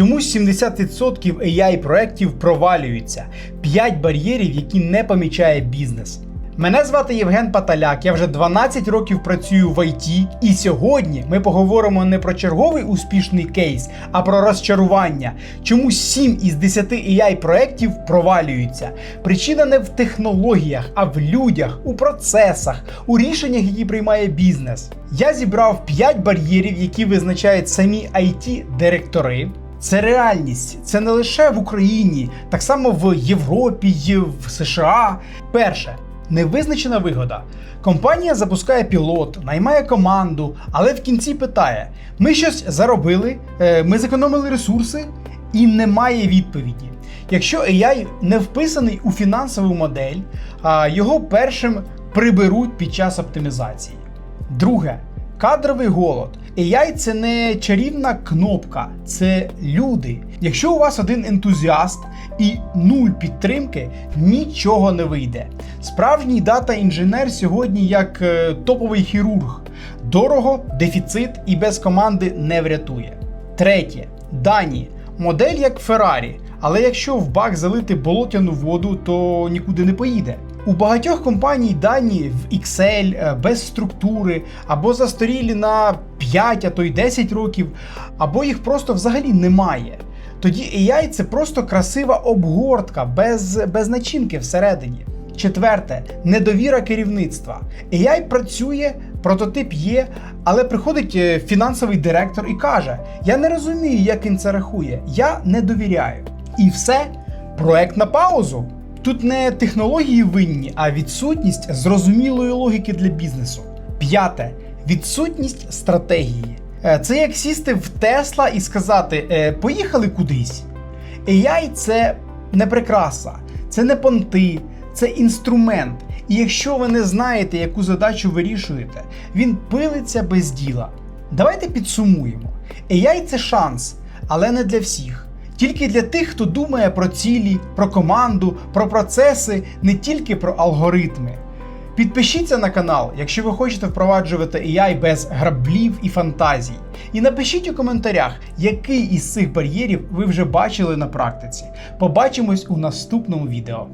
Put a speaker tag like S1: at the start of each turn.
S1: Чомусь 70% AI проєктів провалюються. 5 бар'єрів, які не помічає бізнес. Мене звати Євген Паталяк, я вже 12 років працюю в ІТ, і сьогодні ми поговоримо не про черговий успішний кейс, а про розчарування. Чому 7 із 10 AI проєктів провалюються? Причина не в технологіях, а в людях, у процесах, у рішеннях, які приймає бізнес. Я зібрав 5 бар'єрів, які визначають самі it директори це реальність, це не лише в Україні, так само в Європі, в США. Перше. Невизначена вигода. Компанія запускає пілот, наймає команду, але в кінці питає: ми щось заробили, е, ми зекономили ресурси, і немає відповіді. Якщо AI не вписаний у фінансову модель, його першим приберуть під час оптимізації. Друге. Кадровий голод. AI це не чарівна кнопка, це люди. Якщо у вас один ентузіаст і нуль підтримки, нічого не вийде. Справжній дата-інженер сьогодні як е, топовий хірург. Дорого, дефіцит і без команди не врятує. Третє. Дані. Модель як Феррарі, але якщо в бак залити болотяну воду, то нікуди не поїде. У багатьох компаній дані в Excel е, без структури, або застарілі на 5, а то й 10 років, або їх просто взагалі немає. Тоді AI це просто красива обгортка без, без начинки всередині. Четверте недовіра керівництва. AI працює, прототип є, але приходить е, фінансовий директор і каже: Я не розумію, як він це рахує, я не довіряю. І все, проект на паузу. Тут не технології винні, а відсутність зрозумілої логіки для бізнесу. П'яте відсутність стратегії. Е, Це як сісти в Тесла і сказати: «Е, поїхали кудись. AI це не прикраса, це не понти, це інструмент. І якщо ви не знаєте, яку задачу вирішуєте, він пилиться без діла. Давайте підсумуємо: AI це шанс, але не для всіх. Тільки для тих, хто думає про цілі, про команду, про процеси, не тільки про алгоритми. Підпишіться на канал, якщо ви хочете впроваджувати AI без граблів і фантазій. І напишіть у коментарях, який із цих бар'єрів ви вже бачили на практиці. Побачимось у наступному відео.